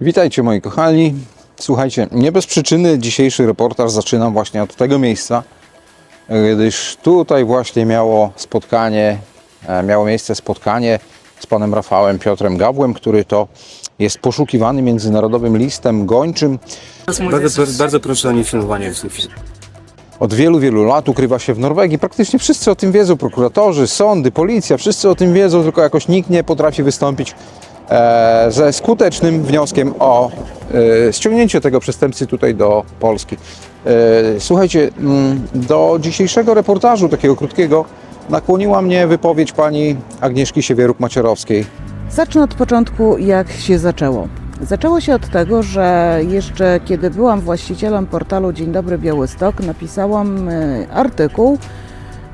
Witajcie moi kochani. Słuchajcie, nie bez przyczyny dzisiejszy reportaż zaczynam właśnie od tego miejsca, gdyż tutaj właśnie miało spotkanie, e, miało miejsce spotkanie z panem Rafałem Piotrem Gawłem, który to jest poszukiwany międzynarodowym listem gończym. Bardzo, bardzo proszę o niefilmowanie. Od wielu, wielu lat ukrywa się w Norwegii. Praktycznie wszyscy o tym wiedzą, prokuratorzy, sądy, policja, wszyscy o tym wiedzą, tylko jakoś nikt nie potrafi wystąpić ze skutecznym wnioskiem o e, ściągnięcie tego przestępcy tutaj do Polski. E, słuchajcie, mm, do dzisiejszego reportażu, takiego krótkiego, nakłoniła mnie wypowiedź pani Agnieszki Siewieruk-Macierowskiej. Zacznę od początku, jak się zaczęło. Zaczęło się od tego, że jeszcze kiedy byłam właścicielem portalu Dzień Dobry Białystok, napisałam e, artykuł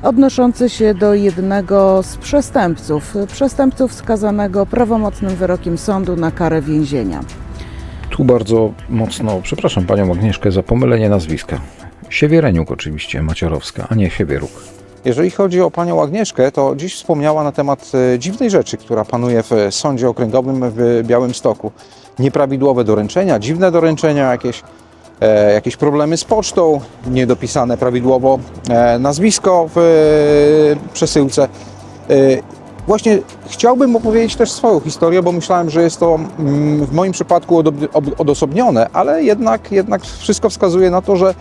odnoszący się do jednego z przestępców, przestępców skazanego prawomocnym wyrokiem sądu na karę więzienia. Tu bardzo mocno, przepraszam panią Agnieszkę za pomylenie nazwiska. Siewiereniuk oczywiście, Maciarowska, a nie Siewieruk. Jeżeli chodzi o panią Agnieszkę, to dziś wspomniała na temat e, dziwnej rzeczy, która panuje w sądzie okręgowym w Białymstoku. Nieprawidłowe doręczenia, dziwne doręczenia, jakieś, e, jakieś problemy z pocztą, niedopisane prawidłowo e, nazwisko w e, przesyłce. E, Właśnie chciałbym opowiedzieć też swoją historię, bo myślałem, że jest to mm, w moim przypadku odosobnione, ale jednak, jednak wszystko wskazuje na to, że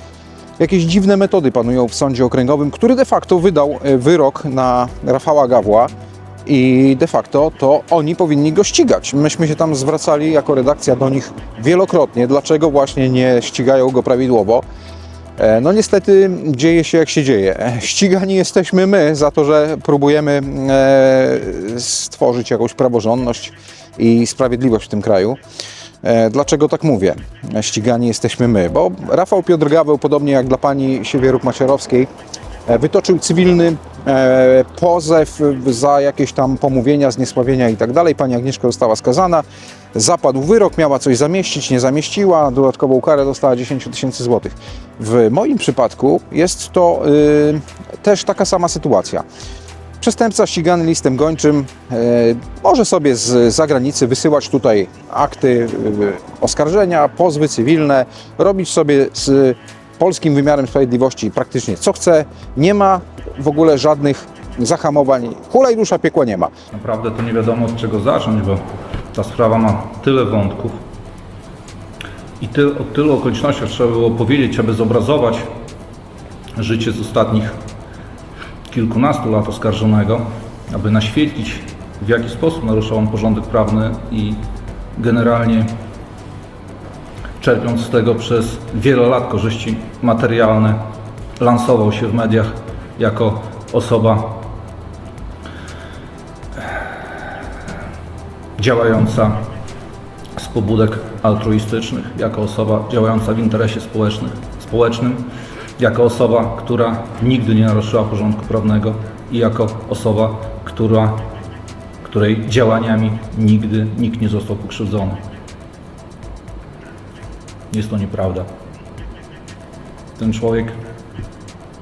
jakieś dziwne metody panują w sądzie okręgowym, który de facto wydał e, wyrok na Rafała Gawła i de facto to oni powinni go ścigać. Myśmy się tam zwracali jako redakcja do nich wielokrotnie, dlaczego właśnie nie ścigają go prawidłowo. E, No niestety dzieje się jak się dzieje. E, Ścigani jesteśmy my za to, że próbujemy e, stworzyć jakąś praworządność i sprawiedliwość w tym kraju. Dlaczego tak mówię? Ścigani jesteśmy my, bo Rafał Piotr Gaweł, podobnie jak dla pani Siewieruk-Macierowskiej, e, wytoczył cywilny pozew za jakieś tam pomówienia, zniesławienia i tak dalej. Pani Agnieszka została skazana, zapadł wyrok, miała coś zamieścić, nie zamieściła, dodatkową karę dostała 10 tysięcy złotych. W moim przypadku jest to y, też taka sama sytuacja. Przestępca ścigany listem gończym e, może sobie z zagranicy wysyłać tutaj akty e, oskarżenia, pozwy cywilne, robić sobie z polskim wymiarem sprawiedliwości praktycznie co chce. Nie ma w ogóle żadnych zahamowań. Hulaj dusza piekła nie ma. Naprawdę to nie wiadomo od czego zacząć, bo ta sprawa ma tyle wątków i ty, o tylu okolicznościach trzeba było powiedzieć, aby zobrazować życie z ostatnich kilkunastu lat oskarżonego, aby naświetlić w jaki sposób naruszał on porządek prawny i generalnie czerpiąc z tego przez wiele lat korzyści materialne, lansował się w mediach jako osoba działająca z pobudek altruistycznych, jako osoba działająca w interesie społecznych, społecznym, jako osoba, która nigdy nie naruszyła porządku prawnego i jako osoba, która, której działaniami nigdy nikt nie został pokrzywdzony. Jest to nieprawda. Ten człowiek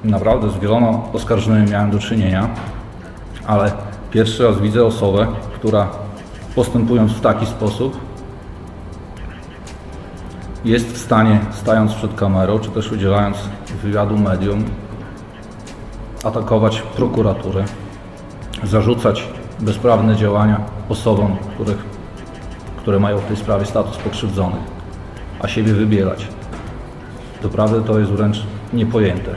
naprawdę z wieloma oskarżonymi miałem do czynienia, ale pierwszy raz widzę osobę, która postępując w taki sposób jest w stanie, stając przed kamerą, czy też udzielając wywiadu medium, atakować prokuraturę, zarzucać bezprawne działania osobom, których, które mają w tej sprawie status pokrzywdzonych, a siebie wybielać. Doprawdy to jest wręcz niepojęte.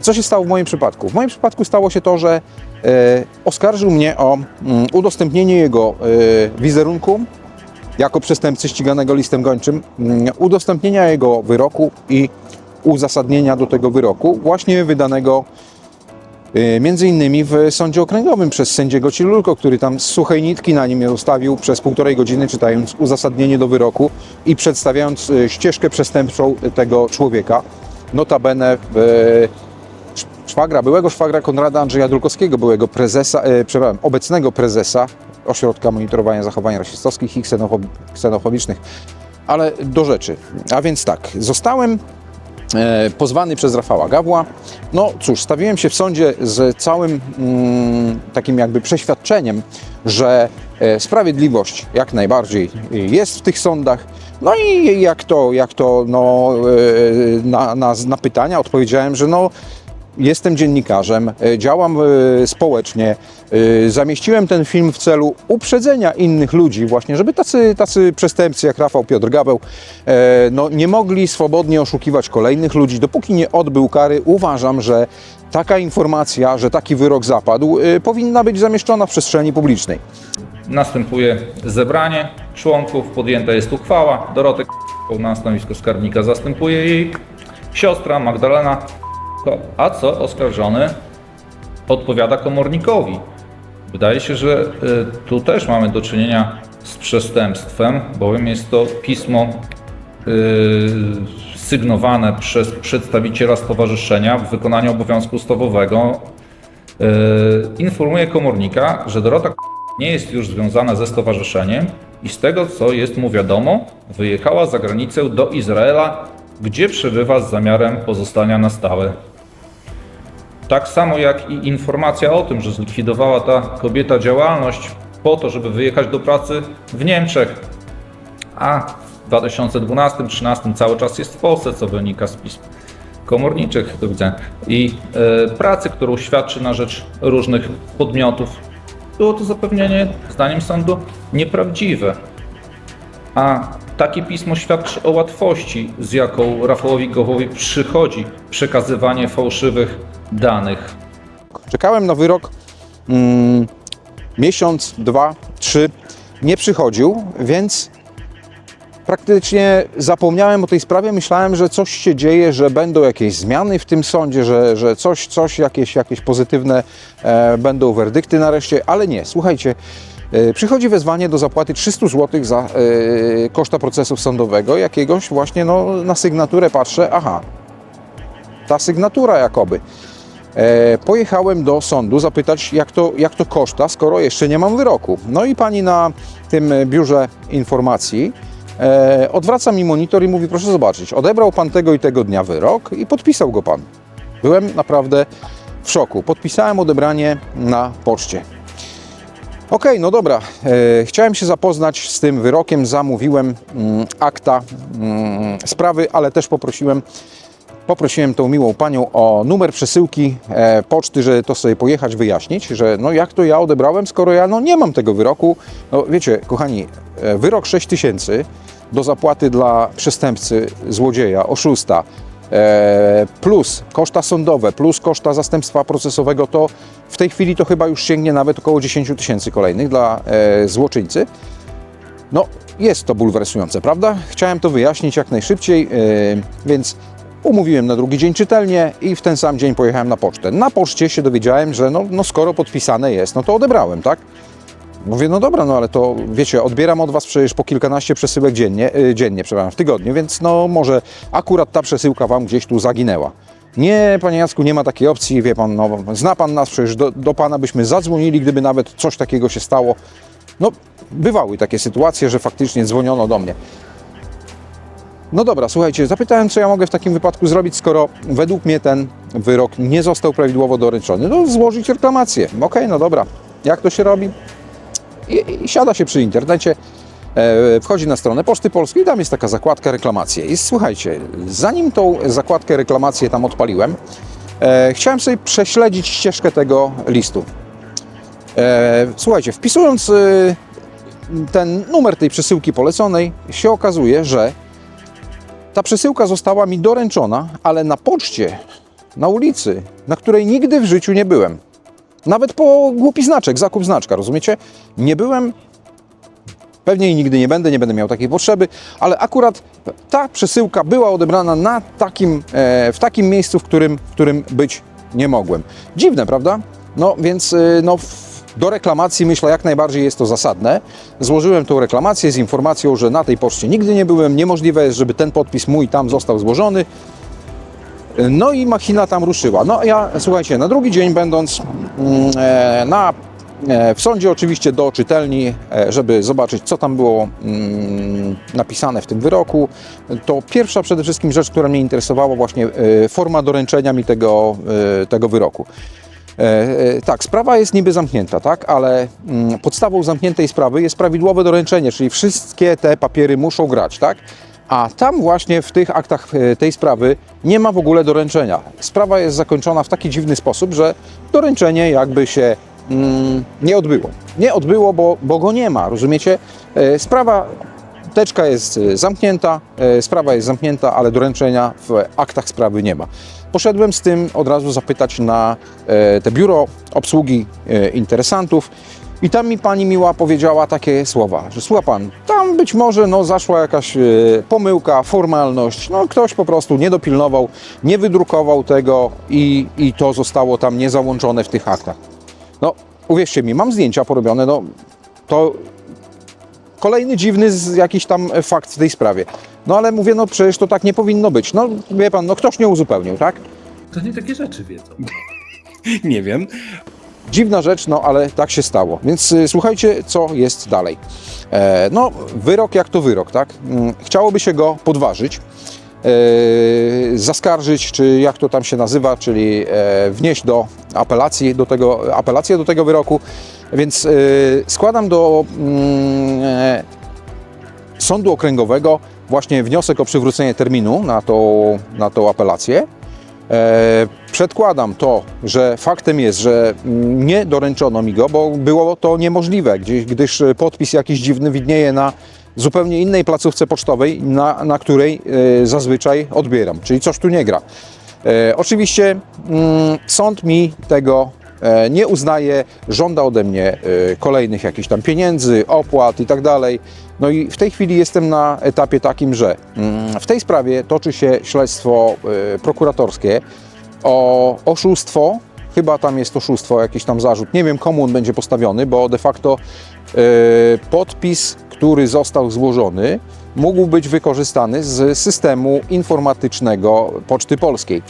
Co się stało w moim przypadku? W moim przypadku stało się to, że e, oskarżył mnie o mm, udostępnienie jego e, wizerunku jako przestępcy ściganego listem gończym, mm, udostępnienia jego wyroku i uzasadnienia do tego wyroku, właśnie wydanego między innymi w sądzie okręgowym przez sędziego Cilulko, który tam z suchej nitki na nim zostawił przez półtorej godziny, czytając uzasadnienie do wyroku i przedstawiając e, ścieżkę przestępczą tego człowieka. Notabene w szwagra, byłego szwagra Konrada Andrzeja Dulkowskiego, byłego prezesa, e, przepraszam, obecnego prezesa Ośrodka Monitorowania Zachowań Rasistowskich i ksenofob- Ksenofobicznych. Ale do rzeczy. A więc tak, zostałem e, pozwany przez Rafała Gawła. No cóż, stawiłem się w sądzie z całym mm, takim jakby przeświadczeniem, że E, Sprawiedliwość jak najbardziej jest w tych sądach. No i jak to, jak to no, e, na, na, na pytania odpowiedziałem, że no, jestem dziennikarzem, e, działam e, społecznie. E, Zamieściłem ten film w celu uprzedzenia innych ludzi, właśnie, żeby tacy, tacy przestępcy jak Rafał Piotr Gabeł no, nie mogli swobodnie oszukiwać kolejnych ludzi. Dopóki nie odbył kary, uważam, że taka informacja, że taki wyrok zapadł, powinna być zamieszczona w przestrzeni publicznej. Następuje zebranie członków, podjęta jest uchwała. Dorotek na stanowisko skarbnika zastępuje jej siostra Magdalena. A co oskarżony odpowiada komornikowi? Wydaje się, że y, tu też mamy do czynienia z przestępstwem, bowiem jest to pismo y, sygnowane przez przedstawiciela stowarzyszenia w wykonaniu obowiązku ustawowego. Y, informuje komornika, że Dorota nie jest już związana ze stowarzyszeniem i z tego co jest mu wiadomo, wyjechała za granicę do Izraela, gdzie przebywa z zamiarem pozostania na stałe. Tak samo jak i informacja o tym, że zlikwidowała ta kobieta działalność po to, żeby wyjechać do pracy w Niemczech, a w 2012-2013 cały czas jest w Polsce, co wynika z pism komorniczych do widzenia i e, pracy, którą świadczy na rzecz różnych podmiotów. Było to zapewnienie, zdaniem sądu, nieprawdziwe. A takie pismo świadczy o łatwości, z jaką Rafałowi Gowowi przychodzi przekazywanie fałszywych danych. Czekałem na wyrok mm, miesiąc, dwa, trzy. Nie przychodził, więc praktycznie zapomniałem o tej sprawie. Myślałem, że coś się dzieje, że będą jakieś zmiany w tym sądzie, że, że coś, coś jakieś, jakieś pozytywne e, będą werdykty nareszcie, ale nie. Słuchajcie, e, przychodzi wezwanie do zapłaty 300 zł za e, koszta procesu sądowego, jakiegoś właśnie no, na sygnaturę patrzę, aha, ta sygnatura jakoby. E, pojechałem do sądu zapytać, jak to, jak to koszta, skoro jeszcze nie mam wyroku. No i pani na tym biurze informacji e, odwraca mi monitor i mówi, proszę zobaczyć, odebrał pan tego i tego dnia wyrok i podpisał go pan. Byłem naprawdę w szoku. Podpisałem odebranie na poczcie. Okej, no dobra. E, chciałem się zapoznać z tym wyrokiem, zamówiłem mm, akta mm, sprawy, ale też poprosiłem Poprosiłem tą miłą panią o numer przesyłki e, poczty, żeby to sobie pojechać, wyjaśnić, że no jak to ja odebrałem, skoro ja no nie mam tego wyroku. No wiecie, kochani, e, wyrok 6 tysięcy do zapłaty dla przestępcy, złodzieja, oszusta, e, plus koszta sądowe, plus koszta zastępstwa procesowego, to w tej chwili to chyba już sięgnie nawet około 10 tysięcy kolejnych dla e, złoczyńcy. No, jest to bulwersujące, prawda? Chciałem to wyjaśnić jak najszybciej, yy, więc umówiłem na drugi dzień czytelnie i w ten sam dzień pojechałem na pocztę. Na poczcie się dowiedziałem, że no, no skoro podpisane jest, no to odebrałem, tak? Mówię, no dobra, no ale to wiecie, odbieram od Was przecież po kilkanaście przesyłek dziennie, yy, dziennie, przepraszam, w tygodniu, więc no może akurat ta przesyłka Wam gdzieś tu zaginęła. Nie, panie Jacku, nie ma takiej opcji, wie pan, no, zna pan nas, przecież do, do pana byśmy zadzwonili, gdyby nawet coś takiego się stało. No, bywały takie sytuacje, że faktycznie dzwoniono do mnie. No dobra, słuchajcie, zapytałem, co ja mogę w takim wypadku zrobić, skoro według mnie ten wyrok nie został prawidłowo doręczony. No, złożyć reklamację. Okej, no dobra. Jak to się robi? I, i siada się przy internecie, e, wchodzi na stronę Poczty Polskiej, tam jest taka zakładka reklamacje. I słuchajcie, zanim tą zakładkę reklamację tam odpaliłem, e, chciałem sobie prześledzić ścieżkę tego listu. E, słuchajcie, wpisując e, ten numer tej przesyłki poleconej, się okazuje, że ta przesyłka została mi doręczona, ale na poczcie, na ulicy, na której nigdy w życiu nie byłem. Nawet po głupi znaczek, zakup znaczka, rozumiecie? Nie byłem, pewnie i nigdy nie będę, nie będę miał takiej potrzeby, ale akurat ta przesyłka była odebrana na takim, e, w takim miejscu, w którym, w którym być nie mogłem. Dziwne, prawda? No więc e, no, do reklamacji myślę jak najbardziej jest to zasadne. Złożyłem tą reklamację z informacją, że na tej poczcie nigdy nie byłem. Niemożliwe jest, żeby ten podpis mój tam został złożony. No i machina tam ruszyła. No ja, słuchajcie, na drugi dzień będąc mm, e, na, e, w sądzie oczywiście do czytelni, e, żeby zobaczyć, co tam było mm, napisane w tym wyroku, to pierwsza przede wszystkim rzecz, która mnie interesowała, właśnie forma doręczenia mi tego, tego wyroku. E, e, tak, sprawa jest niby zamknięta, tak, ale mm, podstawą zamkniętej sprawy jest prawidłowe doręczenie, czyli wszystkie te papiery muszą grać, tak? A tam właśnie w tych aktach e, tej sprawy nie ma w ogóle doręczenia. Sprawa jest zakończona w taki dziwny sposób, że doręczenie jakby się mm, nie odbyło. Nie odbyło, bo, bo go nie ma, rozumiecie? Sprawa Teczka jest zamknięta, sprawa jest zamknięta, ale doręczenia w aktach sprawy nie ma. Poszedłem z tym od razu zapytać na e, te biuro obsługi e, interesantów i tam mi pani miła powiedziała takie słowa, że słucha pan, tam być może no, zaszła jakaś e, pomyłka, formalność, no ktoś po prostu nie dopilnował, nie wydrukował tego i, i to zostało tam niezałączone w tych aktach. No, uwierzcie mi, mam zdjęcia porobione, no to kolejny dziwny z jakiś tam fakt w tej sprawie. No ale mówię, no przecież to tak nie powinno być. No wie pan, no ktoś nie uzupełnił, tak? To nie takie rzeczy wiedzą. nie wiem. Dziwna rzecz, no ale tak się stało. Więc y, słuchajcie, co jest dalej. E, no, wyrok jak to wyrok, tak? Mm, Chciałoby się go podważyć, e, zaskarżyć, czy jak to tam się nazywa, czyli e, wnieść do apelacji, do tego, apelację do tego wyroku. Więc e, składam do mm, e, Sądu Okręgowego właśnie wniosek o przywrócenie terminu na tą, na tą apelację. E, przedkładam to, że faktem jest, że nie doręczono mi go, bo było to niemożliwe, gdyż podpis jakiś dziwny widnieje na zupełnie innej placówce pocztowej, na, na której e, zazwyczaj odbieram, czyli coś tu nie gra. Oczywiście mm, sąd mi tego nie uznaje, żąda ode mnie e, kolejnych jakichś tam pieniędzy, opłat i tak dalej. No i w tej chwili jestem na etapie takim, że mm, w tej sprawie toczy się śledztwo e, prokuratorskie o oszustwo. Chyba tam jest oszustwo, jakiś tam zarzut. Nie wiem komu on będzie postawiony, bo de facto e, podpis, który został złożony, mógł być wykorzystany z systemu informatycznego Poczty Polskiej.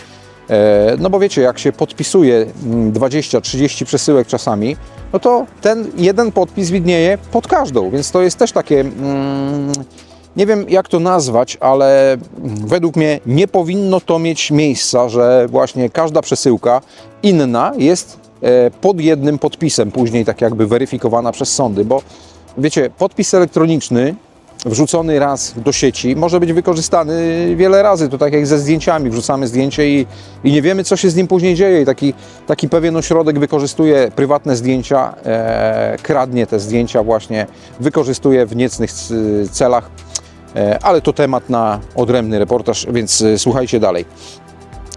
E, No bo wiecie, jak się podpisuje mm, 20-30 przesyłek czasami, no to ten jeden podpis widnieje pod każdą, więc to jest też takie, mm, nie wiem jak to nazwać, ale mm, według mnie nie powinno to mieć miejsca, że właśnie każda przesyłka inna jest e, pod jednym podpisem, później tak jakby weryfikowana przez sądy, bo wiecie, podpis elektroniczny wrzucony raz do sieci może być wykorzystany wiele razy. To tak jak ze zdjęciami. Wrzucamy zdjęcie i, i nie wiemy, co się z nim później dzieje. I taki, taki pewien ośrodek wykorzystuje prywatne zdjęcia, e, kradnie te zdjęcia właśnie, wykorzystuje w niecnych celach. E, ale to temat na odrębny reportaż, więc e, słuchajcie dalej.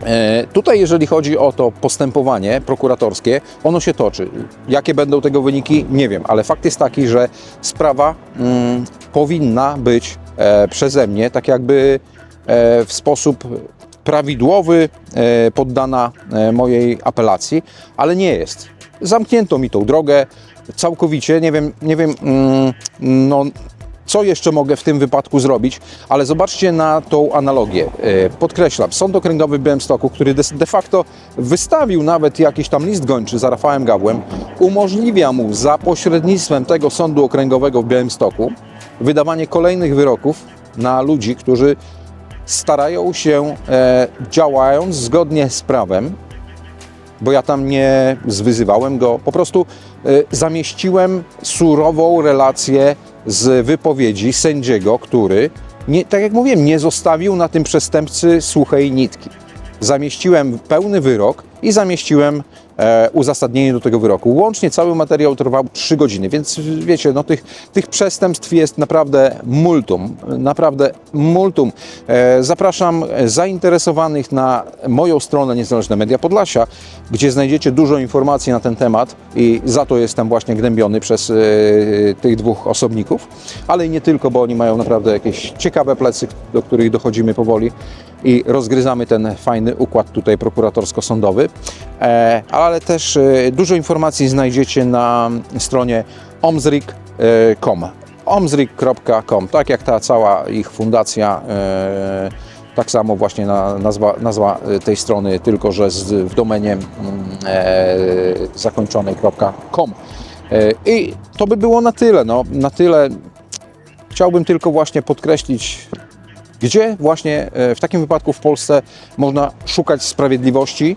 E, Tutaj, jeżeli chodzi o to postępowanie prokuratorskie, ono się toczy. Jakie będą tego wyniki, nie wiem, ale fakt jest taki, że sprawa mm, powinna być e, przeze mnie tak jakby e, w sposób prawidłowy e, poddana e, mojej apelacji, ale nie jest. Zamknięto mi tą drogę całkowicie. Nie wiem, nie wiem mm, no, co jeszcze mogę w tym wypadku zrobić, ale zobaczcie na tą analogię. E, Podkreślam, Sąd Okręgowy w Białymstoku, który de- facto wystawił nawet jakiś tam list gończy za Rafałem Gawłem, umożliwia mu za pośrednictwem tego Sądu Okręgowego w Białymstoku wydawanie kolejnych wyroków na ludzi, którzy starają się, e, działając zgodnie z prawem, bo ja tam nie zwyzywałem go, po prostu y, zamieściłem surową relację z wypowiedzi sędziego, który, nie, tak jak mówiłem, nie zostawił na tym przestępcy suchej nitki. Zamieściłem pełny wyrok i zamieściłem uzasadnienie do tego wyroku. Łącznie cały materiał trwał 3 godziny, więc wiecie, no tych, tych przestępstw jest naprawdę multum, naprawdę multum. E, zapraszam zainteresowanych na moją stronę Niezależne Media Podlasia, gdzie znajdziecie dużo informacji na ten temat i za to jestem właśnie gnębiony przez e, tych dwóch osobników, ale i nie tylko, bo oni mają naprawdę jakieś ciekawe plecy, do których dochodzimy powoli i rozgryzamy ten fajny układ tutaj prokuratorsko-sądowy. E, ale też e, dużo informacji znajdziecie na stronie omzrik.com. omzrik.com, tak jak ta cała ich fundacja, e, tak samo właśnie na, nazwa, nazwa tej strony, tylko że z, w domenie mm, zakończonej.com. I to by było na tyle. No, na tyle chciałbym tylko właśnie podkreślić gdzie właśnie e, w takim wypadku w Polsce można szukać sprawiedliwości?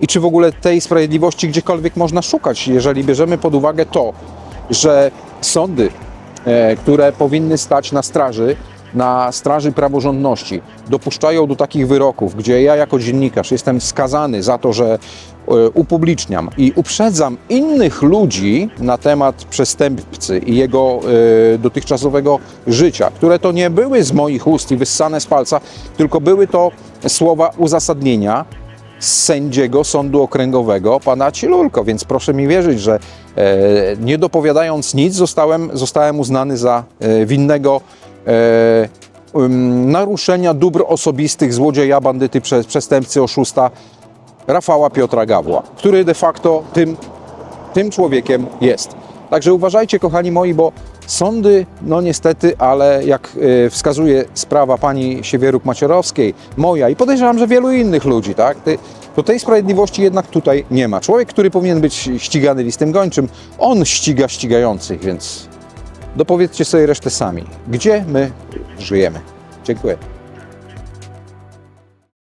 I czy w ogóle tej sprawiedliwości gdziekolwiek można szukać, jeżeli bierzemy pod uwagę to, że sądy, e, które powinny stać na straży, na straży praworządności, dopuszczają do takich wyroków, gdzie ja jako dziennikarz jestem skazany za to, że e, upubliczniam i uprzedzam innych ludzi na temat przestępcy i jego e, dotychczasowego życia, które to nie były z moich ust i wyssane z palca, tylko były to słowa uzasadnienia sędziego Sądu Okręgowego, pana Cilulko, więc proszę mi wierzyć, że e, nie dopowiadając nic, zostałem, zostałem uznany za winnego naruszenia dóbr osobistych złodzieja, bandyty, prze, przestępcy, oszusta Rafała Piotra Gawła, który de facto tym, tym człowiekiem jest. Także uważajcie, kochani moi, bo sądy, no niestety, ale jak e, wskazuje sprawa pani Siewieruk-Macierowskiej, moja i podejrzewam, że wielu innych ludzi, tak, to tej sprawiedliwości jednak tutaj nie ma. Człowiek, który powinien być ścigany listem gończym, on ściga ścigających, więc dopowiedzcie sobie resztę sami. Gdzie my żyjemy? Dziękuję.